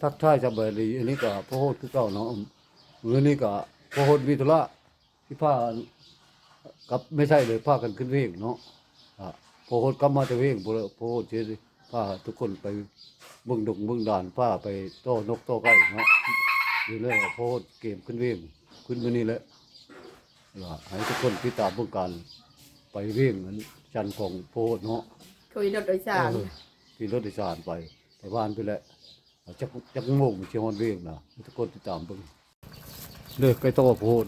ทักทายสบายดีอันนี้ก็พ่อโหดคือเก่าเนาะมื้อนี้ก็พ่อโหดมีธุระที่พากับไม่ใช่เลยพากันขึ้นเวงเนาะอะพ่อโหดกลับมาจากเวงบ่เลยพ่อโหดสิพาทุกคนไปเบิ่งดงเบิ่งด่านพาไปต้อนกต้อไก่เนาะนี่เลยพ่อโหดเกมขึ้นเวงขึ้นมื้อนี้แหละว่าให้ทุกคนติดตามเบิ่งกันไปเวงนั้นจันทร์ของพ่อโหดเนาะคุยรถโดยสารเออขี่รถโดยสารไปไปบ้านไปแล้ว จักจักโมงเชียงวันเวียงนะทุกคนติดตามเบิ่งเลิกไก่ต้อโพด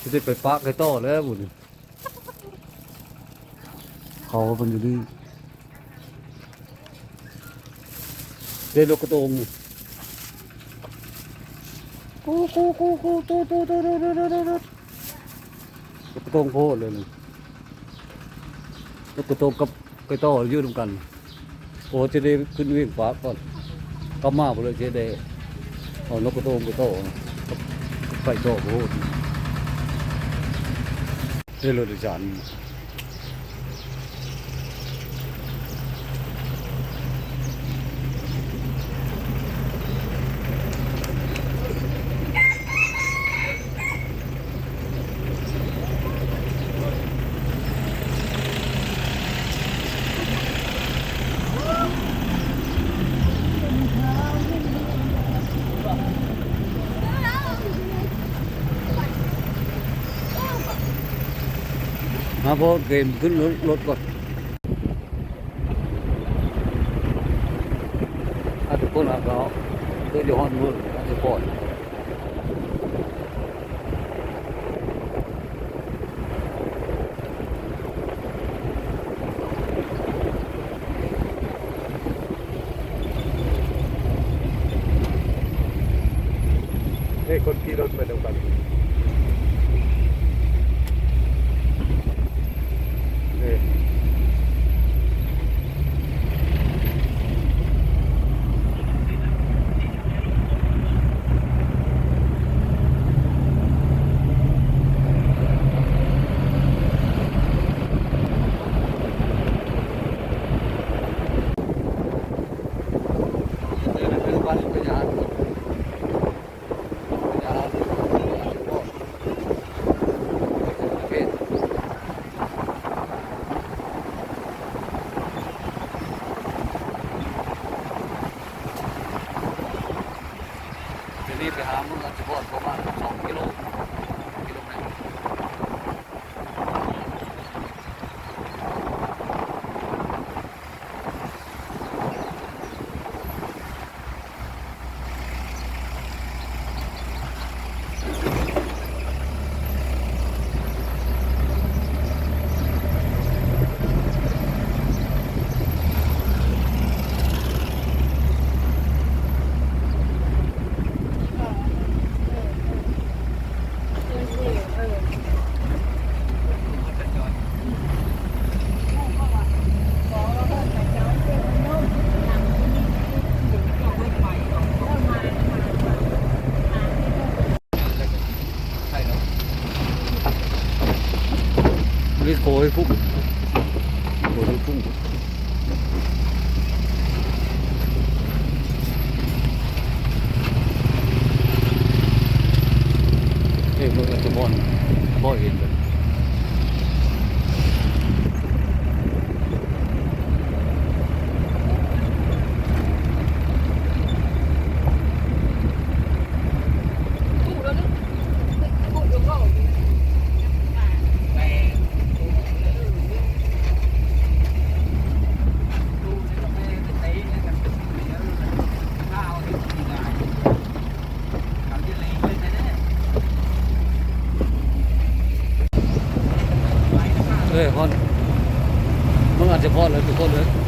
จะได้ไปปะไก่ต้อแล้วบุญเขาเป็นอยู่นี่เดินลูกกระโตงกูกูกูกูตูตูตูตูตูตูตูลูกระโตงโพดเลยนี่ลูกกระโตกกับไกระโตอยืดกัน โอ้จะได้ขึ้นวิ่งฟ้าก่อนก็มาไปเลยเจะได้เอานกกระโตงกระโตกับไปโตโหดเรื่องรถโดยสารมาพอเกรถรถก่อนอาทุกคน อาก็เดินอยู่ห้อง บนบ่เห็นเลย ฉพาะเลยทุกคนเลย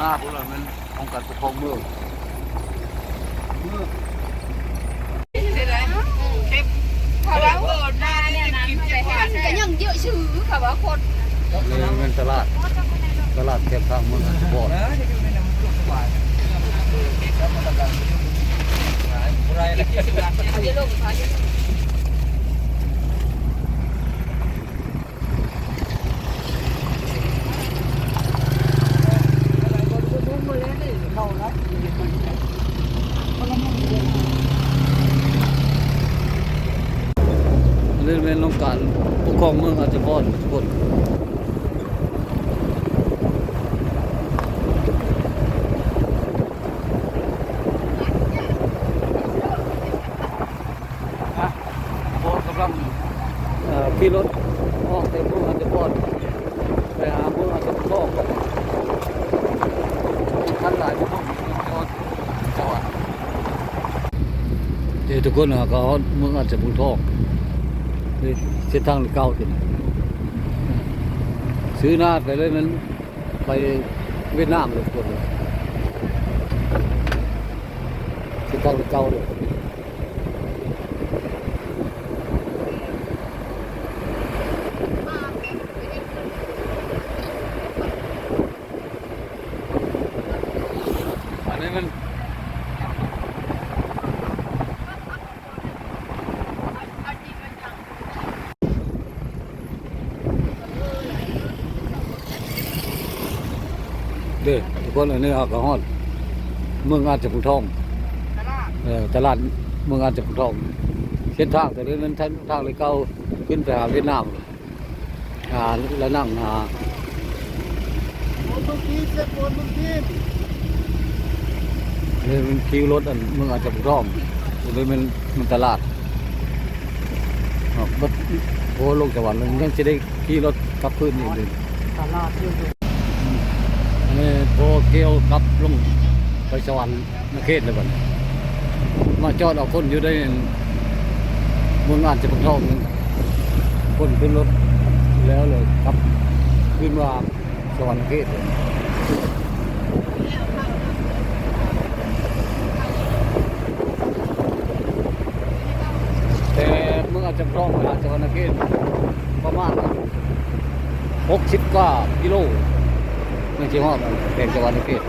บอลบอลเห็นเลยปกครองเมืองเมืองเขาว่าโหดหน้าเนี่ยนะไปหาก็ยังเยอะชื่อเขาว่าคนเลยเป็นตลาดตลาดแคบทางเมืองบอดเขาจะลงเขาจะ เลยเป็นโรงการปกครองเมืองอาจจะบอดทุกคนอะพอกำลังเอ่อ ขี่รถออกแต่เมืออาจจะบอดไปหาเมืองอาจจะบอดท่านหลายพวกเจังหวัดเดี๋ยวทุกคนนะก็เมืองอาจจะบุงทองนี่เส้นทางเก่าติซื้อหน้าไปเลยมันไปเวียดนามเลยคนเลยเส้นทางเก่าเลยอันนี้มัน เด้อทุกคนอันนี้อากาฮอดเมืองอาจจะพุงทองเออตลาดเมืองอาจจะพุงทองเส้นทางแต่นี้มันทางทางเลยเก่าขึ้นไปหาเวียดนามหาแล้วนั่งหาเลยมันคิวรถอันเมืองอาจจะพุงทองเลยมันมันตลาดอ๋อบัดโอ้ลงจังหวัดเลยยังจะได้ขี่รถกลับพื้นอีกเลยตลาด ที่อเกี่ยวกลับลงไปสวรรค์นาเขตเลยบัดนี้มาจอดเอาคนอยู่ได้มืองอาจจะพุงทองคนขึ้นรถแล้วเลยกลับขึ้นว่าสวรรค์นาเขตเลยแต่เมื่อจะพร้อมเวลาจะวันอาทิตประมาณหกสิบกว่ากิโล ม่ใช่ฮอดเป็นจังหวัดอาทิตย์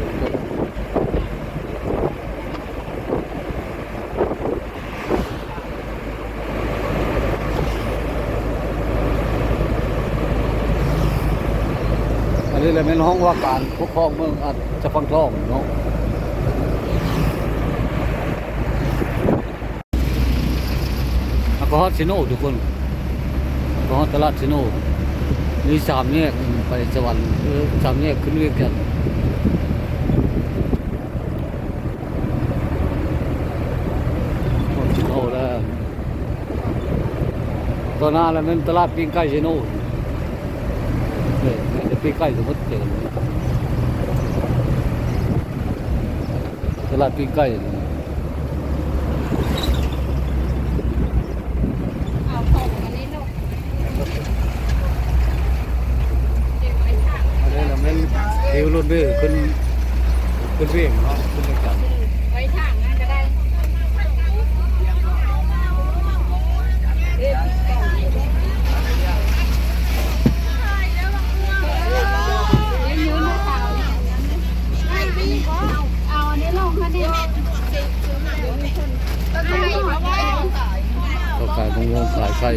อันนี้เลยเป็นห้องว่าการปกครองเมืองอาจจะฟังทองเนาะก็ฮอดซิโนทุกคนก็ฮอดตลาดซิโน มีสามแยกไปสวรรค์สามแยกขึ้นเรียกันฮอดซิโนแล้วตอนหน้าแล้วมันตลาดปิ้งไก่ซิโนเนี่ยจะปิ้งไก่สมมติเจอตลาดปิ้งไก่เนี่ย เอาของอันนี้ลงเก็บไว้ข้าง อันนี้เรา เป็นเอวรถเด้อขึ้นขึ้นเวียงเนาะขึ้นไปกัน ไว้ข้างนั่นก็ได้เอ๊ะพี่เก่าเนี่ยเดี๋ยวยืนมาเก่าไม่พี่เอาอันนี้ลงค่ะเนี่ยเดี๋ยวมีคนก็ให้เพราะว่า เขาขายมะม่วงขายไข่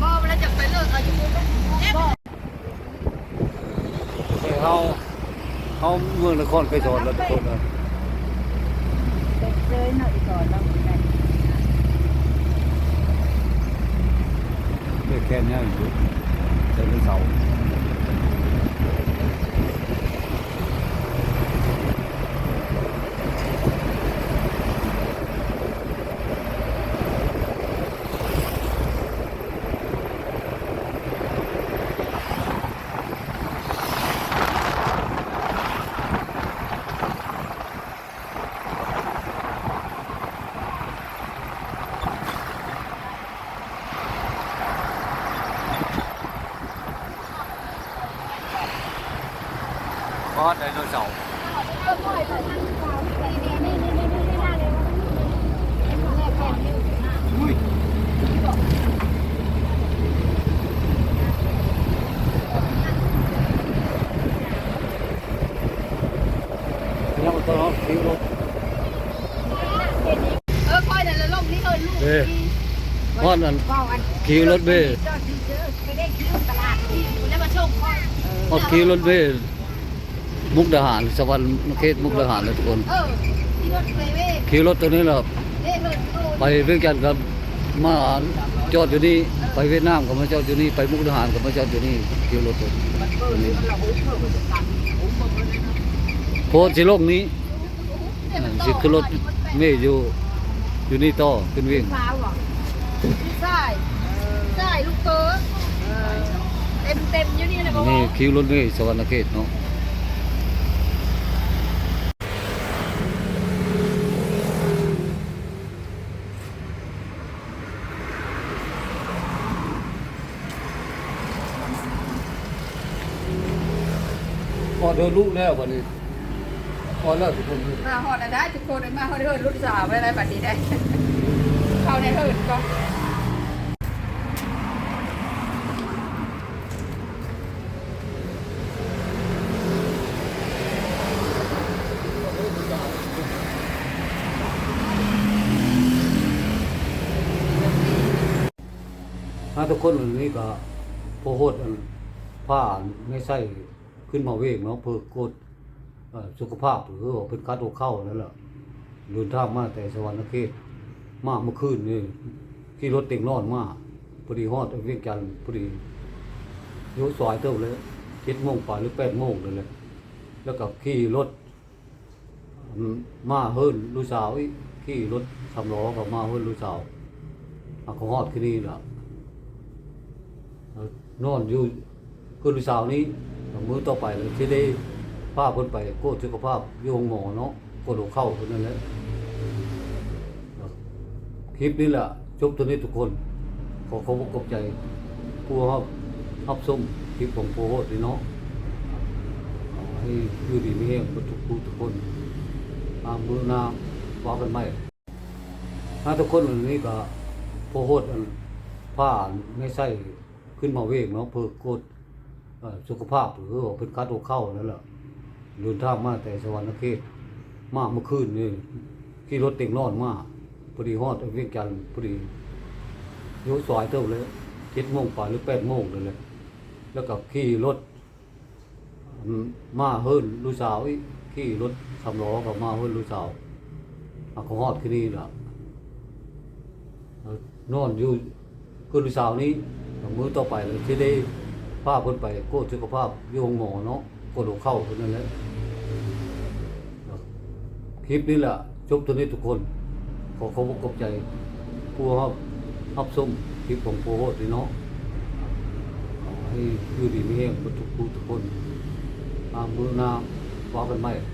พ่อเวลาจะไปเลิกอายุ แต่ เขาเขาเมืองนครไปสอนแล้วทุกคนนะเลยหน่อยก่อนแล้วกันเด็กแค่นี้อยู่แต่เป็นเสา ขี่รถเบ้จอดที่เจอไปได้ขี่ตลาดที่คุณได้มาชมคอยพอดขี่รถเบ้มุกดาหารสวรรค์เขตมุกดาหารเลยทุกคนเออที่รถไปเว้ยขี่รถตัวนี้แหละเด้เลยโอ้ไปเวียงจันทร์กับมาจอดอยู่นี่ไปเวียดนามก็มาจอดอยู่นี่ไปมุกดาหารก็มาจอดอยู่นี่ขี่รถตัวนี้โพสต์สิโลกนี้อ่าสิขึ้นรถเมย์อยู่อยู่นี่ต่อขึ้นเวิ่งฟ้าวเหรอใช่ ใช่ลูกเต๋อเต็มเต็มอยู่นี่เลยบอกนี่ว่าคิวรถเมย์สวรรค์เขตเนาะพอเดินลูกแล้ววันนี้พอแล้วทุกคนมาหอดได้ทุกคนมาหอดเฮิร์ดรุ่นสาวอะไรแบบนี้ได้ เข้าในเฮิร์ดก็ ทุกคนวันนี้ก็โพโหดผ้าไม่ใส่ขึ้นมาเวกเนาะเพื่อกดสุขภาพหรือว่าเป็นการตัวเข้านั่นแหละเดินทางมาแต่สวรรค์เขตมาเมื่อคืนนี่ขี่รถเต็งนอนมากพอดีฮอดเวียงจันทร์พอดีโยสายเติมเลยเจ็ดโมงป่าหรือแปดโมงเลยแหละแล้วก็ขี่รถมาเฮิรนลูกสาวขี่รถสำล้อก็มาเฮิรนลูกสาวอาก็ฮอดที่นี่แหละ นอนอยู่คืนเสาร์นี้มื้อต่อไปเลยที่ได้พาพคนไปโคตรสุขภาพอยู่โรงหมอเนาะโคตรเข้าคนนั้นแหละคลิปนี้แหละจบตัวนี้ทุกคน ขอขอบคุณขอบใจผู้รับรับชมคลิปของโพโหดนี่เนาะอให้อยู่ดีมีแรงทุกผู้ทุกคนตามมือนาว่ากันไหมถ้าทุกคนวันนี้ก็โพโหดอันผ้าไม่ใส่ ขึ้นมาเวกเนาะเพื่อกดเอ่อสุขภาพหรือว่าเป็นการตัวเข้านั่นแหละเดินทางมาแต่สวรรค์เขตมาเมื่อคืนนี่ขี่รถเต็งนอนมาพอดีฮอดเวียงจันทร์พอดีโยสายเติมเลยเจ็ดโมงป่าหรือแปดโมงเลยแหละแล้วก็ขี่รถมาเฮิรนลูกสาวขี่รถสำล้อกับมาเฮิรนลูกสาวอาก็ฮอดที่นี่แหละเอ่อนอนอยู่คืนวันเสาร์นี้ มือต่อไปเลยที่ได้พาคนไปโคตรสุขภาพอยู่โรงหมอเนาะโคตรเข้าคนนั้นแหละคลิปนี้แหละจบตัวนี้ทุกคน ขอขอบคุณขอบใจผู้รับรับชมคลิปของโพโหดนี่เนาะให้อยู่ดีมีแรงทุกผู้ทุกคนตามือหนาว่ากันไหม